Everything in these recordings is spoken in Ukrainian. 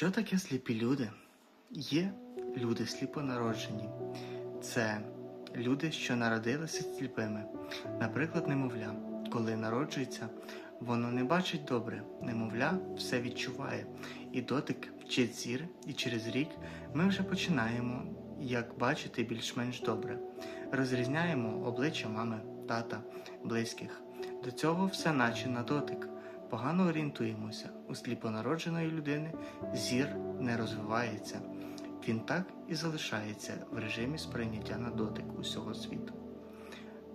Що таке сліпі люди? Є люди сліпонароджені. Це люди, що народилися сліпими. Наприклад, немовля. Коли народжується, воно не бачить добре. Немовля все відчуває. І дотик вчить зір, і через рік ми вже починаємо як бачити більш-менш добре. Розрізняємо обличчя мами, тата, близьких. До цього все наче на дотик. Погано орієнтуємося. У сліпонародженої людини зір не розвивається. Він так і залишається в режимі сприйняття на дотик усього світу.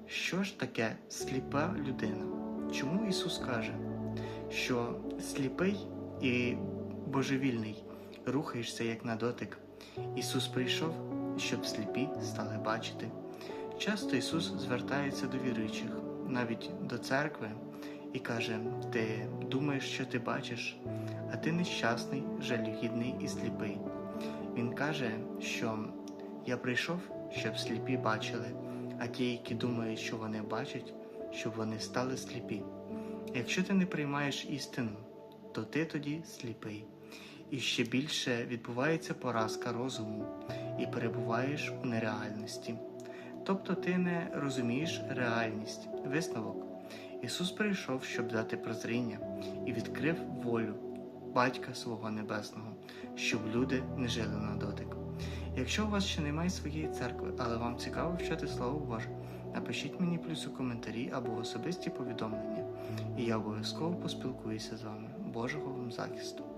Що ж таке сліпа людина? Чому Ісус каже, що сліпий і божевільний рухаєшся як на дотик? Ісус прийшов, щоб сліпі стали бачити. Часто Ісус звертається до віруючих, навіть до церкви, і каже: Ти думаєш, що ти бачиш, а ти нещасний, жалюгідний і сліпий. Він каже, що я прийшов, щоб сліпі бачили, а ті, які думають, що вони бачать, щоб вони стали сліпі. Якщо ти не приймаєш істину, то ти тоді сліпий. І ще більше відбувається поразка розуму і перебуваєш у нереальності. Тобто ти не розумієш реальність, висновок. Ісус прийшов, щоб дати прозріння і відкрив волю Батька свого Небесного, щоб люди не жили на дотик. Якщо у вас ще немає своєї церкви, але вам цікаво вчити Слово Боже, напишіть мені плюс у коментарі або особисті повідомлення, і я обов'язково поспілкуюся з вами. Божого вам захисту!